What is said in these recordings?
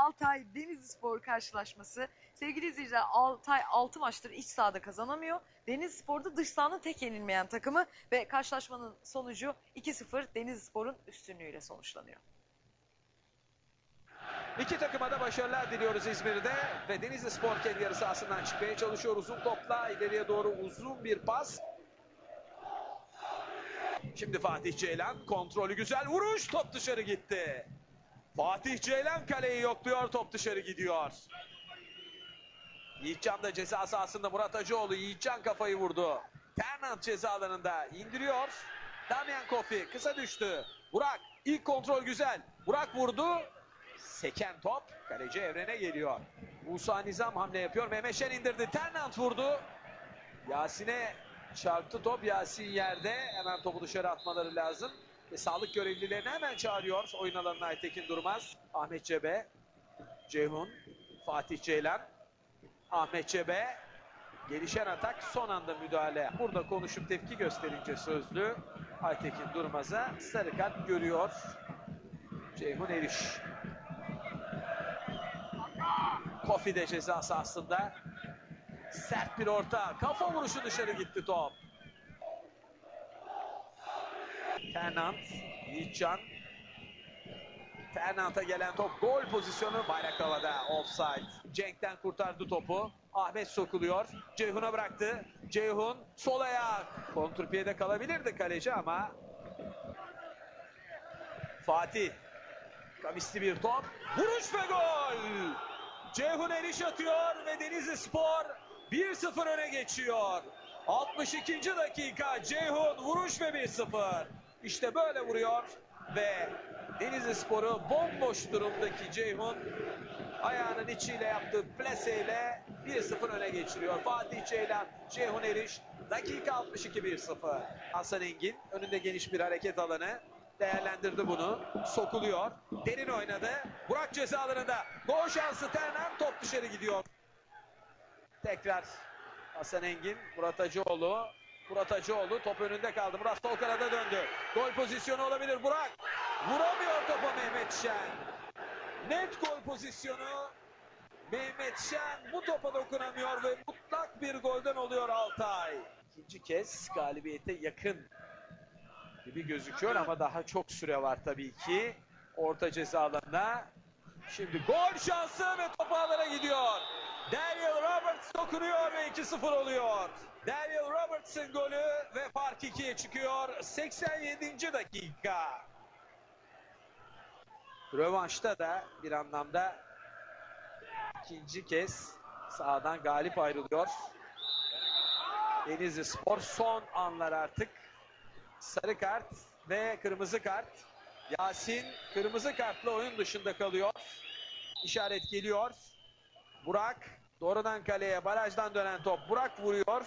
Altay Denizlispor karşılaşması. Sevgili izleyiciler Altay 6 maçtır iç sahada kazanamıyor. Denizlispor'da dış sahanın tek yenilmeyen takımı ve karşılaşmanın sonucu 2-0 Denizlispor'un üstünlüğüyle sonuçlanıyor. İki takıma da başarılar diliyoruz İzmir'de ve Denizli Spor kendi yarı sahasından çıkmaya çalışıyor. Uzun topla ileriye doğru uzun bir pas. Şimdi Fatih Ceylan kontrolü güzel vuruş top dışarı gitti. Fatih Ceylan kaleyi yokluyor top dışarı gidiyor. Yiğitcan da ceza sahasında Murat Hacıoğlu Yiğitcan kafayı vurdu. Ternant ceza alanında indiriyor. Damian Kofi kısa düştü. Burak ilk kontrol güzel. Burak vurdu. Seken top kaleci evrene geliyor. Musa Nizam hamle yapıyor. Mehmet Şen indirdi. Ternant vurdu. Yasin'e çarptı top. Yasin yerde. Hemen topu dışarı atmaları lazım. Ve sağlık görevlilerini hemen çağırıyor. Oyun alanına Aytekin Durmaz. Ahmet Cebe. Ceyhun. Fatih Ceylan. Ahmet Cebe. Gelişen atak son anda müdahale. Burada konuşup tepki gösterince sözlü Aytekin Durmaz'a sarı kart görüyor. Ceyhun Eriş. Kofi de ceza sahasında. Sert bir orta. Kafa vuruşu dışarı gitti top. Fernand, Yiğitcan. Fernand'a gelen top gol pozisyonu bayrak havada offside. Cenk'ten kurtardı topu. Ahmet sokuluyor. Ceyhun'a bıraktı. Ceyhun sol ayak. Kontrpiyede kalabilirdi kaleci ama Fatih Kavisli bir top. Vuruş ve gol. Ceyhun Eriş atıyor ve Denizli Spor 1-0 öne geçiyor. 62. dakika Ceyhun vuruş ve 1-0. İşte böyle vuruyor ve Denizli Spor'u bomboş durumdaki Ceyhun ayağının içiyle yaptığı plaseyle 1-0 öne geçiriyor. Fatih Ceylan, Ceyhun Eriş dakika 62 1-0. Hasan Engin önünde geniş bir hareket alanı değerlendirdi bunu. Sokuluyor. Derin oynadı. Burak ceza alanında. Gol şansı Ternan top dışarı gidiyor. Tekrar Hasan Engin, Murat Hacıoğlu. Murat Hacıoğlu top önünde kaldı. Murat sol kanada döndü. Gol pozisyonu olabilir. Burak vuramıyor topa Mehmet Şen. Net gol pozisyonu. Mehmet Şen bu topa dokunamıyor ve mutlak bir golden oluyor Altay. İkinci kez galibiyete yakın gibi gözüküyor ama daha çok süre var tabii ki. Orta ceza alanına. Şimdi gol şansı ve top gidiyor. Daniel Roberts dokunuyor ve 2-0 oluyor. Daniel Roberts'ın golü ve fark 2'ye çıkıyor. 87. dakika. Rövanşta da bir anlamda ikinci kez sahadan galip ayrılıyor. Denizli Spor son anlar artık sarı kart ve kırmızı kart. Yasin kırmızı kartla oyun dışında kalıyor. İşaret geliyor. Burak doğrudan kaleye barajdan dönen top Burak vuruyor.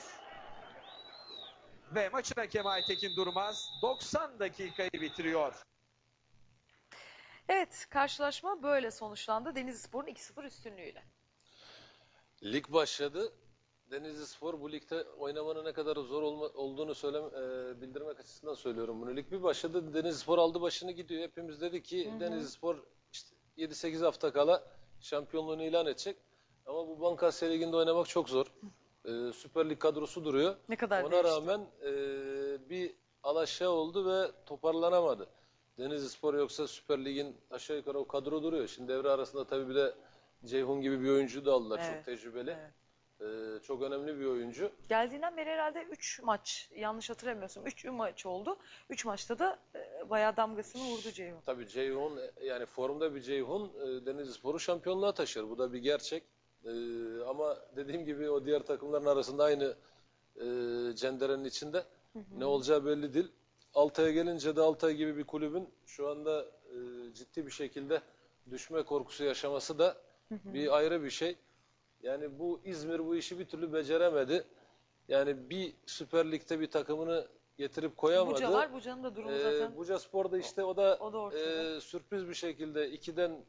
Ve maçın hakemi Aytekin Durmaz 90 dakikayı bitiriyor. Evet karşılaşma böyle sonuçlandı Denizlispor'un 2-0 üstünlüğüyle. Lig başladı. Denizli Spor bu ligde oynamanın ne kadar zor olma, olduğunu söylem, e, bildirmek açısından söylüyorum bunu. Lig bir başladı. Denizli Spor aldı başını gidiyor. Hepimiz dedi ki Denizli Spor işte 7-8 hafta kala şampiyonluğunu ilan edecek. Ama bu Bankasya Ligi'nde oynamak çok zor. E, Süper Lig kadrosu duruyor. Ne kadar Ona değişti. rağmen e, bir alaşağı oldu ve toparlanamadı. Denizli Spor yoksa Süper Lig'in aşağı yukarı o kadro duruyor. Şimdi devre arasında tabii bir de Ceyhun gibi bir oyuncu da aldılar. Evet, Çok tecrübeli. evet. Ee, çok önemli bir oyuncu. Geldiğinden beri herhalde 3 maç yanlış hatırlamıyorsam 3 maç oldu. 3 maçta da e, bayağı damgasını vurdu Ceyhun. Tabii Ceyhun e, yani formda bir Ceyhun e, Denizlispor'u şampiyonluğa taşır. Bu da bir gerçek. E, ama dediğim gibi o diğer takımların arasında aynı e, cenderenin içinde. Ne olacağı belli değil. Altay'a gelince de Altay gibi bir kulübün şu anda e, ciddi bir şekilde düşme korkusu yaşaması da bir ayrı bir şey. Yani bu İzmir bu işi bir türlü beceremedi. Yani bir Süper Lig'de bir takımını getirip koyamadı. Buca var. Buca'nın da durumu Ee, zaten. Buca Spor'da işte o da, O da ortada. e, sürpriz bir şekilde ikiden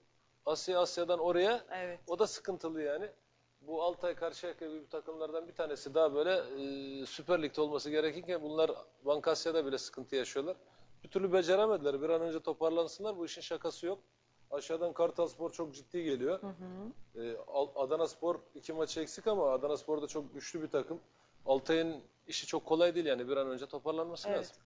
Asya Asya'dan oraya Evet. o da sıkıntılı yani. Bu Altay Karşıyaka gibi takımlardan bir tanesi daha böyle e, Süper Lig'de olması gerekirken bunlar Bankasya'da bile sıkıntı yaşıyorlar. Bir türlü beceremediler. Bir an önce toparlansınlar. Bu işin şakası yok. Aşağıdan Kartal Spor çok ciddi geliyor. Hı hı. Ee, Adana Spor iki maçı eksik ama Adana Spor da çok güçlü bir takım. Altay'ın işi çok kolay değil yani bir an önce toparlanması Evet. lazım.